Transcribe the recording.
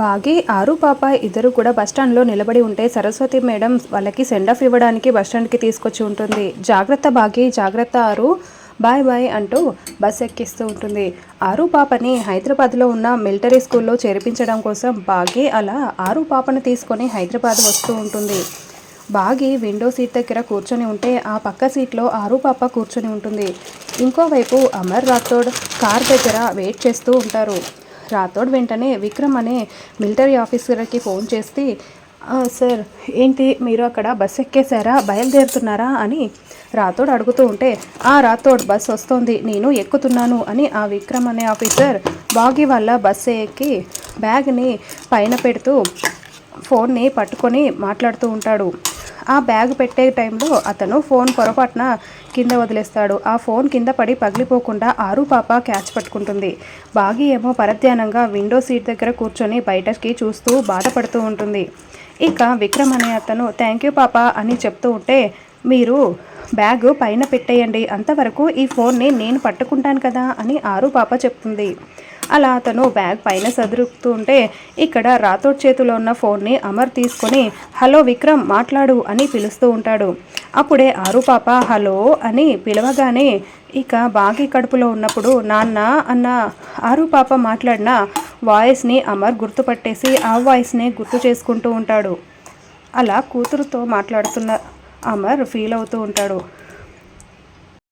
బాగి ఆరు పాప ఇద్దరు కూడా బస్టాండ్లో నిలబడి ఉంటే సరస్వతి మేడం వాళ్ళకి సెండ్ ఆఫ్ ఇవ్వడానికి బస్టాండ్కి తీసుకొచ్చి ఉంటుంది. జాగ్రత్త బాగి జాగ్రత్త ఆరు బాయ్ బాయ్ అంటూ బస్ ఎక్కిస్తూ ఉంటుంది. ఆరు పాపని హైదరాబాద్లో ఉన్న మిలిటరీ స్కూల్లో చేర్పించడం కోసం బాగి అలా ఆరు పాపను తీసుకొని హైదరాబాద్ వస్తూ ఉంటుంది. బాగి విండో సీట్ దగ్గర కూర్చొని ఉంటే ఆ పక్క సీట్లో ఆరు పాప కూర్చొని ఉంటుంది. ఇంకోవైపు అమర్ రాథోడ్ కార్ దగ్గర వెయిట్ చేస్తూ ఉంటారు. రాథోడ్ వెంటనే విక్రమ్ అనే మిలిటరీ ఆఫీసర్కి ఫోన్ చేసి సార్ ఏంటి మీరు అక్కడ బస్ ఎక్కేశారా? బయలుదేరుతున్నారా? అని రాథోడ్ అడుగుతూ ఉంటే ఆ రాథోడ్ బస్ వస్తోంది. నేను ఎక్కుతున్నాను అని ఆ విక్రమ్ అనే ఆఫీసర్ బాగి వల్ల బస్సు ఎక్కి బ్యాగ్ని పైన పెడుతూ ఫోన్ని పట్టుకొని మాట్లాడుతూ ఉంటాడు. ఆ బ్యాగ్ పెట్టే టైంలో అతను ఫోన్ పొరపాటున కింద వదిలేస్తాడు. ఆ ఫోన్ కింద పడి పగిలిపోకుండా ఆరు పాప క్యాచ్ పట్టుకుంటుంది. బాగి ఏమో పరధ్యానంగా విండో సీట్ దగ్గర కూర్చొని బయటకి చూస్తూ బాధపడుతూ ఉంటుంది. ఇక విక్రమ్ అనే అతను థ్యాంక్ యూ పాప అని చెప్తూ ఉంటే మీరు బ్యాగ్ పైన పెట్టేయండి. అంతవరకు ఈ ఫోన్ని నేను పట్టుకుంటాను కదా అని ఆరు పాప చెప్తుంది. అలా అతను బ్యాగ్ పైన సదురుకుతూ ఉంటే ఇక్కడ రాథోడ్ చేతిలో ఉన్న ఫోన్ని అమర్ తీసుకొని హలో విక్రమ్ మాట్లాడు అని పిలుస్తూ ఉంటాడు. అప్పుడే ఆరు పాప హలో అని పిలవగానే ఇక బాగి కడుపులో ఉన్నప్పుడు నాన్న అన్న ఆరు పాప మాట్లాడిన వాయిస్ని అమర్ గుర్తుపట్టేసి ఆ వాయిస్ని గుర్తు చేసుకుంటూ ఉంటాడు. అలా కూతురుతో మాట్లాడుతున్న అమర్ ఫీల్ అవుతూ ఉంటాడు.